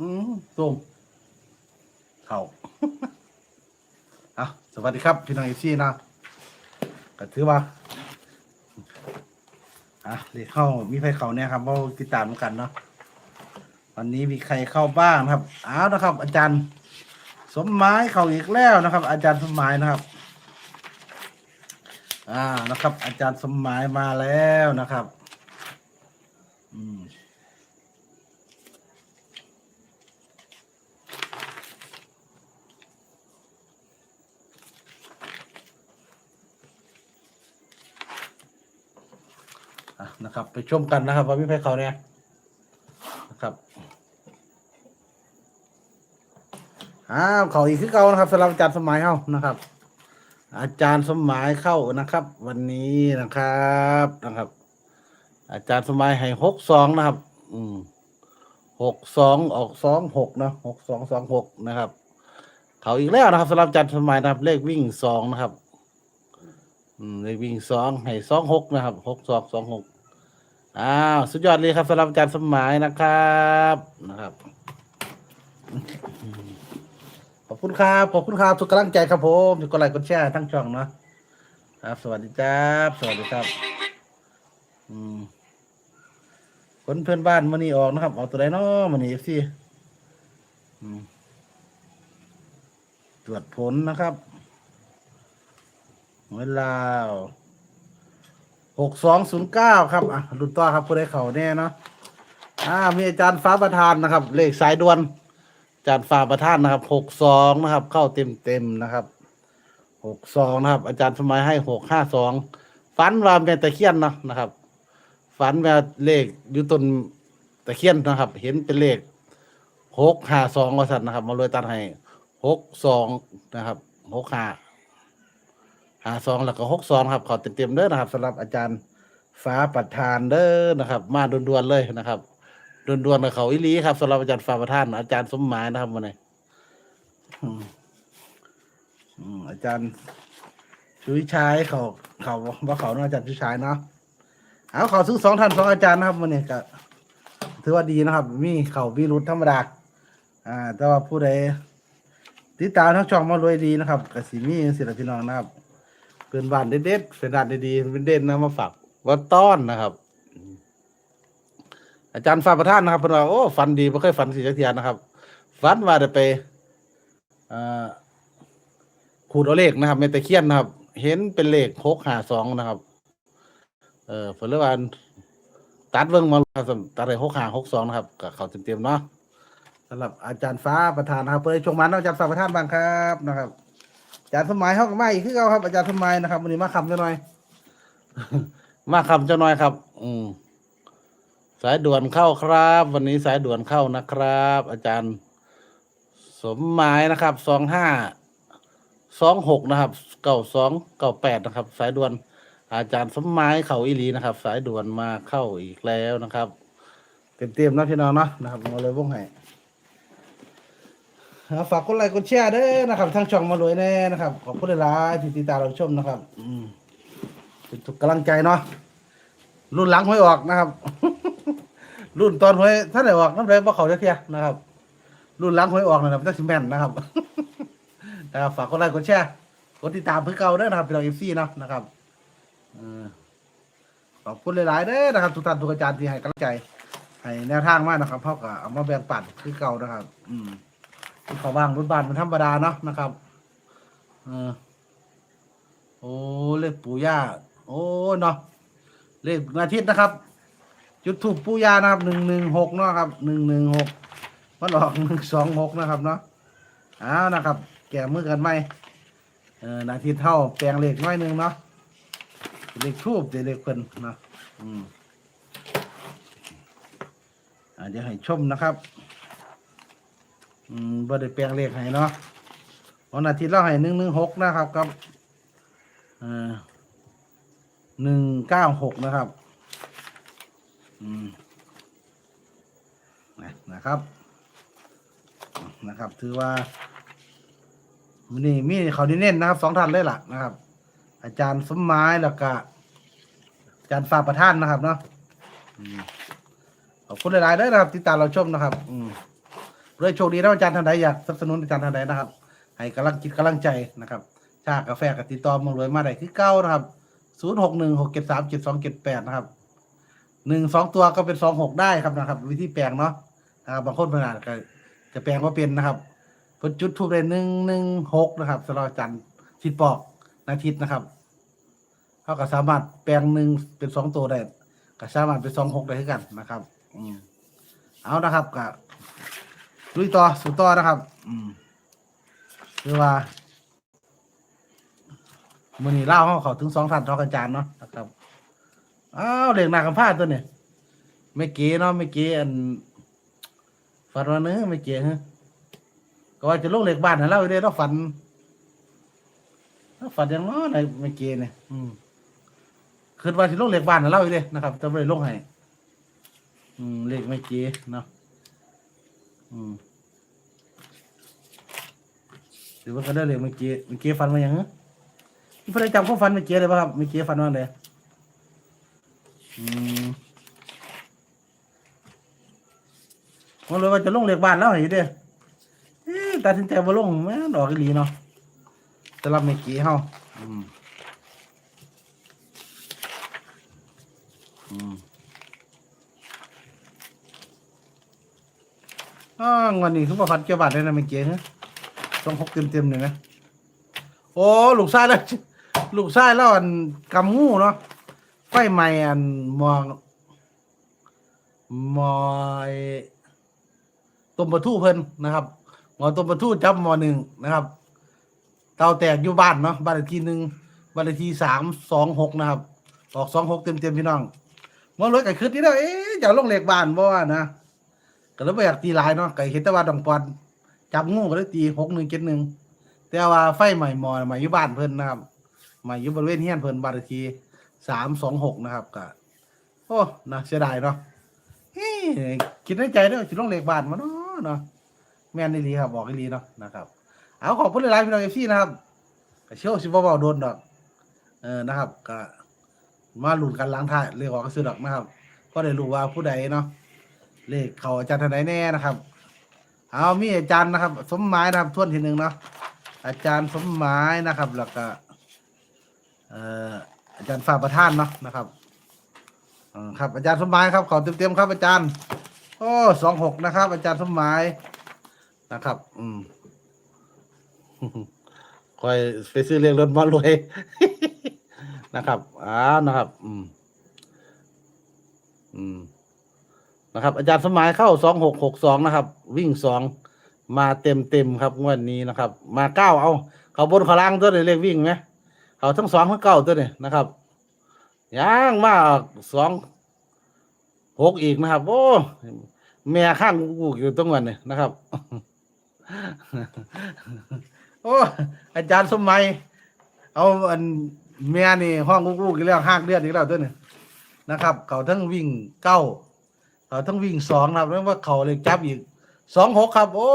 อืมส้มเข่าอะสวัสดีครับ พี่น้องเอซีนะก็ถือว่าอะเรียกเข้ามีใครเข้าเนี่ยครับเพราะติดตามกันเนาะวันนี้มีใครเข้าบ้างนะครับอ้าวนะครับ อาจารย์ สมหมายเข้าอีกแล้วนะครับ อาจารย์สมหมายนะครับ อ่านะครับ อาจารย์สมหมายมาแล้วนะครับ อืม นะครับ ไปชมกันนะครับว่าพี่เพชรเขาเนี่ยนะครับอ้าวเขาอีกคือเก่านะครับสำหรับอาจารย์สมัยเข้านะครับ อาจารย์สมัยเข้านะครับ วันนี้นะครับนะครับ อาจารย์สมัยให้หกสองนะครับ อืมหกสองออกสองหกนะหกสองสองหกนะครับ เขาอีกแล้วนะครับสำหรับจารย์สมัยนะครับ เลขวิ่งสองนะครับ อืมเลขวิ่งสองให้สองหกนะครับหกสองสองหก อ้าวสุดยอดเลยครับสำหรับอาจารย์สมัยนะครับนะครับ ขอบคุณครับขอบคุณครับทุกกำลังใจครับผมทุกกดไลค์กดแชร์ทั้งช่องเนาะครับ สวัสดีครับสวัสดีครับ อืมคนเพื่อนบ้านมันนี่ออกนะครับออกตัวไหนเนาะมันนี่เอฟซีตรวจผลนะครับเวลา หกสองศูนย์เก้าครับอะรุ่นต่อครับผู้ใดเขาแน่เนาะอ่ามีอาจารย์ฟ้าประธานนะครับ เลขสายด่วนอาจารย์ฟ้าประธานนะครับหกสองนะครับ เข้าเต็มเต็มนะครับหกสองนะครับ อาจารย์สมัยให้หกห้าสองฝันว่าแม่ตะเคียนเนาะนะครับ ฝันว่าเลขอยู่ต้นตะเคียนนะครับ เห็นเป็นเลขหกห้าสองว่าสัตว์นะครับ มาเลยตัดให้หกสองนะครับหกห้า หาซองแล้วก็หกซองครับขอเต็มๆเด้อนะครับสำหรับอาจารย์ฟ้าประธานเด้อนะครับ มาด่วนๆเลยนะครับด่วนๆกับเขาอิลีครับสำหรับอาจารย์ฟ้าประธานอาจารย์สมหมายนะครับวันนี้อืออาจารย์ชุยชายเขาเขาว่าเขาเนาะอาจารย์ชุยชายเนาะเอาเขาซื้อสองท่านสองอาจารย์นะครับวันนี้ก็ถือว่าดีนะครับ มีเขามีรุดธรรมดาอ่า แต่ว่าผู้ใดติดตามทั้งช่องมารวยดีนะครับกสิมีศิลปิน้องนะครับ เพื่อนบ้านเด็ดๆเป็นด้านดีๆเป็นเด่นนะมาฝากว่าต้อนนะครับ อาจารย์ฟ้าประธานนะครับเพิ่นว่าโอ้ฝันดีไม่เคยฝันสีจักเทียนนะครับฝันว่าได้ไปขูดเอาเลขนะครับเมตะเคียนนะครับ เห็นเป็นเลขหกหาสองนะครับ เออเพิ่นเลว่าตัดเบิ่งมาครับตัดได้หกหาหกสองนะครับกับเขาเต็มๆเนาะสำหรับอาจารย์ฟ้าประธานนะครับเพื่อชงมันอาจารย์ฟ้าประธานบ้างครับนะครับ อาจารย์สมัยเขาก็มาอีกคือเก่าครับอาจารย์สมัยนะครับวันนี้มาคำจะหน่อย มาคำจะหน่อยครับ อืมสายด่วนเข้าครับ วันนี้สายด่วนเข้านะครับ อาจารย์ สมหมายนะครับสองห้าสองหกนะครับเก้าสองเก้าแปดนะครับ สายด่วน อาจารย์สมหมายเขาอีหลีนะครับ สายด่วนมาเข้าอีกแล้วนะครับ เต็มๆนะพี่น้องเนาะนะครับมาเลยวงให้ครับ ฝากกดไลค์กดแชร์เด้อนะครับทั้งช่องมารวยแน่นะครับขอบคุณหลายๆที่ติดตามเราชมนะครับ อืมเป็นทุกกำลังใจเนาะรุ่นหลังหวยออกนะครับ รุ่นตอนหวยท่านไหนออกนั่นเลยว่าเขาจะเทียนะครับ รุ่นหลังหวยออกนะครับจะสิแม่นนะครับนะครับฝากกดไลค์กดแชร์กดติดตามเพื่อเก่าเด้อนะครับเป็นเราเอฟซีเนาะนะครับอขอบคุณหลายๆเด้อนะครับ ทุกท่านทุกอาจารย์ที่ให้กำลังใจให้แนวทางมากนะครับเพราะกับเอามาแบ่งปันคือเก่านะครับ อืม ที่เขาว่างรถบ้านมันธรรมดาเนาะนะครับเออโอ้เลขปู่ย่า โอ้เนาะเลขอาทิตย์นะครับ จุดถูกปู่ย่านะครับหนึ่งหนึ่งหกเนาะครับหนึ่งหนึ่งหกมันออกหนึ่งสองหกนะครับเนาะอ้าวนะครับ แก่มือกันไหมเออนาทีเท่าแปลงเลขน้อยหนึ่งเนาะเลขทูบเลขเพิ่นเนาะอืมอ่าเดี๋ยวให้ชมนะครับ อืมบ่ได้แปลงเลขให้เนาะวันอาทิตย์เราให้หนึ่งหนึ่งหกนะครับกับอ่อหนึ่งเก้าหกนะครับ อืมนะนะครับนะครับ ถือว่ามื้อนี่มีเขาดีเน้นนะครับสองท่านเลยล่ะนะครับ อาจารย์สมหมายแล้วก็อาจารย์ฝาประท่านนะครับเนาะอืมขอบคุณหลายๆเด้อนะครับติดตามเราชมนะครับ อืม เลยโชคดีนะอาจารย์ท่านใดอยากสนับสนุนอาจารย์ท่านใดนะครับ ให้กำลังจิตกำลังใจนะครับ ชากาแฟกับติดต่อมารวยมาได้คือเก้านะครับศูนย์หกหนึ่งหกเจ็ดสามเจ็ดสองเจ็ดแปดนะครับหนึ่งสองตัวก็เป็นสองหกได้ครับนะครับ วิธีแปลงเนาะนะครับบางคนขนาดก็จะแปลงว่าเป็นนะครับพจุดทูบได้หนึ่งหนึ่งหกนะครับสำหรับอาจารย์ทิดปอกนาทิตนะครับเขาก็สามารถแปลงหนึ่งเป็นสองตัวได้ก็สามารถเป็นสองหกได้คือกันนะครับอืเอานะครับก็ ลุยต่อสู่ต่อนะครับ อืมคือว่ามือนี้เล่าเขาเขาถึงสองท่านทอกอาจารย์เนาะนะครับอ้าวเหล็กหนักกับผ้าตัวเนี่ยไม่เก๋เนาะไม่เก๋อันฝันวันนึงไม่เก๋ฮะก็ว่าจะลงเหล็กบ้านให้เล่าอยู่เด้ต้องฝันฝันอยังน้อยไม่เก๋เนี่ยอืมคืนว่าจะลงเหล็กบ้านให้เล่าอยู่เด้นะครับจะไม่ได้ลงให้อืมเหล็กไม่เก๋เนาะ อืมหรือว่าก็ได้เล็กไม่เก๋ไม่เก๋ฝันมาอย่างเงี้พี่พระจำความฝันเมื่อกี้เลยป่ะครับเมื่อกี้ฝันว่าไงอืมมันเลยว่าจะลงเรียกบ้านแล้วเห็นเด้อเอ๊ะตัดสินใจว่าลงแม่ดอกอีหลีเนาะจะรับเมื่อกี้เฮาอืมอืม อ้าววันนี้คือว่าฝันเกี่ยวบาทได้นะเมื่อกี้ฮะต้องหกเต็มๆเลยนะ โอ้ลูกชายแล้วลูกชายแล้วอันกำงูเนาะไฟไหม้อันมองมอยต้มปลาทูเพิ่นนะครับหมอต้มปลาทูจับหมอหนึ่งนะครับ เตาแตกอยู่บ้านเนาะบ้านเลขที่หนึ่งบ้านเลขที่สามสองหกนะครับออกสองหกเต็มเต็มๆพี่น้องมอรถไก่คืนที่แล้วเอ๊ะจะลงเหล็กบ้านบ่ว่านะ ก็เลยไม่อยากตีหลายเนาะไก่เห็นแต่ว่าดองปอนจับงูก็เลยตีหกหนึ่งเจ็ดหนึ่งแต่ว่าไฟใหม่มอใหม่ยู่บ้านเพิ่นนะครับใหม่ยู่บริเวณเฮียนเพิ่นบ้านทีสามสองหกนะครับก็โอ้นะเสียดายเนาะเฮ้คิดในใจเด้อสิลงเลขบ้านมาเนาะเนาะแม่นอีหลีครับ บอกอีหลีเนาะนะครับ เอาขอบคุณหลายๆพี่น้องเอฟซีนะครับก็เชื่อสิบเว้าโดนดอกเออนะครับ ก็มาหลุ้นกันล้างท้ายเลขออกก็ซื้อดอกนะครับ ก็ได้รู้ว่าผู้ใดเนาะ เลขเขาอาจารย์ท่านใดแน่นะครับ เอามีอาจารย์นะครับ สมหมายนะครับทวนทีหนึ่งเนาะอาจารย์สมหมายนะครับ แล้วก็เอ่ออาจารย์ฝ่าประธานเนาะนะครับอ่าครับ อาจารย์สมหมายครับขอเต็มๆครับ อาจารย์ โอ้สองหกนะครับ อาจารย์สมหมายนะครับ อืมคอยไปซื้อเรียงรถมารวยนะครับ อ้าวนะครับ อืม อืม นะครับ อาจารย์สมหมายเข้าสองหกหกสองนะครับ วิ่งสองมาเต็มเต็มครับงวดนี้นะครับ มาเก้าเอา เขาบนเขาล่างตัวนี้เลขวิ่งไหมเขาทั้งสองทั้งเก้าตัวนี้นะครับย่างมาสองหกอีกนะครับ โอ้แม่ข้างกูอยู่ตรงวันนี้นะครับ โอ้อาจารย์สมัย เอาอันเมียนี่ห้องกูกๆอีกแล้วห้างเลือดอีกแล้วตัวนี้นะครับ เขาทั้งวิ่งเก้า เขาทั้งวิ่งสองนะครับแล้วว่าเขาเลยจับอีกสองหกครับ โอ้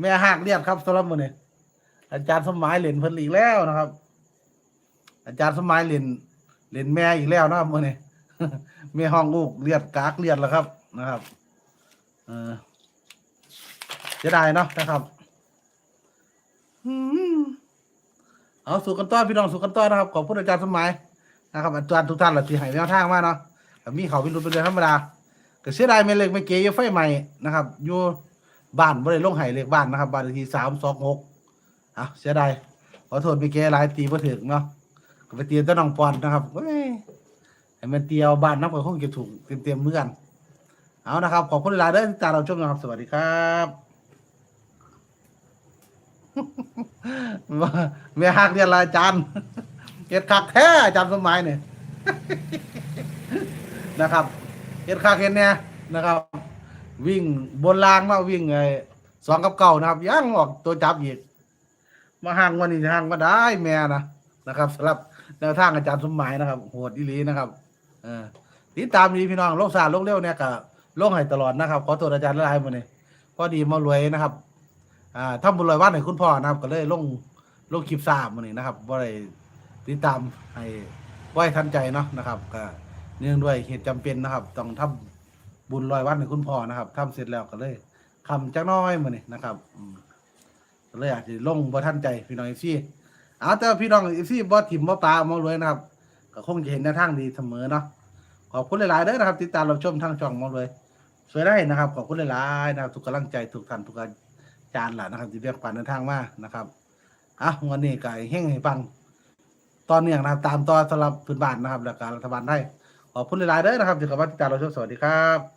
แม่หักเรียกครับสำหรับมื้อนี้อาจารย์สมัยเหรียญเพิ่นอีกแล้วนะครับ อาจารย์สมัยเหรียญเหรียญแม่อีกแล้วนะครับมื้อนี้แม่ห้องลูกเลียดกากเลียดแล้วครับนะครับ เออเสียดายเนาะนะครับอืมเอาสู่กันต่อนพี่น้องสู่กันต่อนนะครับขอบคุณอาจารย์สมัยนะครับอาจารย์ทุกท่านหละที่ให้แนวทางมาเนาะมีเขาพิรุธเป็นเรื่องธรรมดา ก็เสียดายไม่เล็กไม่เก๋อยู่ไฟใหม่นะครับอยู่บ้านบ่ได้ลงไห้เลขบ้านนะครับบ้านเลขที่สามสองหกอะเสียดายขอโทษไปเก๋หลายตีบ่ถึงเนาะก็ไปเตียนต้นน้องปอนนะครับเฮ้ยให้มันเตียวบ้านนับก็คงจะถูกเต็มๆเหมือนกันเอานะครับ ขอบคุณหลายเด้อที่ตามเราชมนะครับ สวัสดีครับแม่ฮักเรียนอะไรอาจารย์เฮ็ดคักแท้อาจารย์สมัยเนี่ยนะครับ เฮ็ดคักเฮ็ดเนี่ยนะครับ วิ่งบนรางมาวิ่งไอ้สองกับเก่านะครับย่างออกตัวจับอีกมาห่างวันนี้ห่างมาได้แม่นะนะครับสำหรับแนวทางอาจารย์สมหมายนะครับโหดอีหลีนะครับเออติดตามดีพี่น้องโลกซาโลกเร็วเนี่ยก็โลกให้ตลอดนะครับขอตัวอาจารย์ละลายมาเนี่ยพอดีมารวยนะครับ อ่าทำบุญลอยวันให้คุณพ่อนะครับ ก็เลยลงลงคลิปซามานี่นะครับว่าอะได้ติดตามให้ไว้ทันใจเนาะนะครับก็ เนื่องด้วยเหตุจำเป็นนะครับ ต้องทำบุญลอยวันให้คุณพ่อนะครับทำเสร็จแล้วก็เลยคำจักน้อยมื้อนี้นะครับก็เลยอาจจะลงบ่ทันใจพี่น้องเอฟซีเอาแต่ว่าพี่น้องเอฟซีบ่ถิ่มบ่ปลาเอรวยนะครับ ก็คงจะเห็นแนวทางดีเสมอเนาะขอบคุณหลายๆเด้อนะครับ ติดตามรับชมทางช่องมารวยสวยได้นะครับ ขอบคุณหลายๆนะครับทุกกำลังใจทุกท่านทุกอาจารย์ล่ะนะครับที่เรียกปันเดินทางมานะครับอะวันนี้ก็ให้งให้ปังตอนเนี้อย่างนะครับ ตามต่อสำหรับพื้นบ้านนะครับ แล้วก็รัฐบาลได้ ขอบคุณหลายๆเด้อนะครับที่เข้ามาติดตามเราชมสวัสดีครับ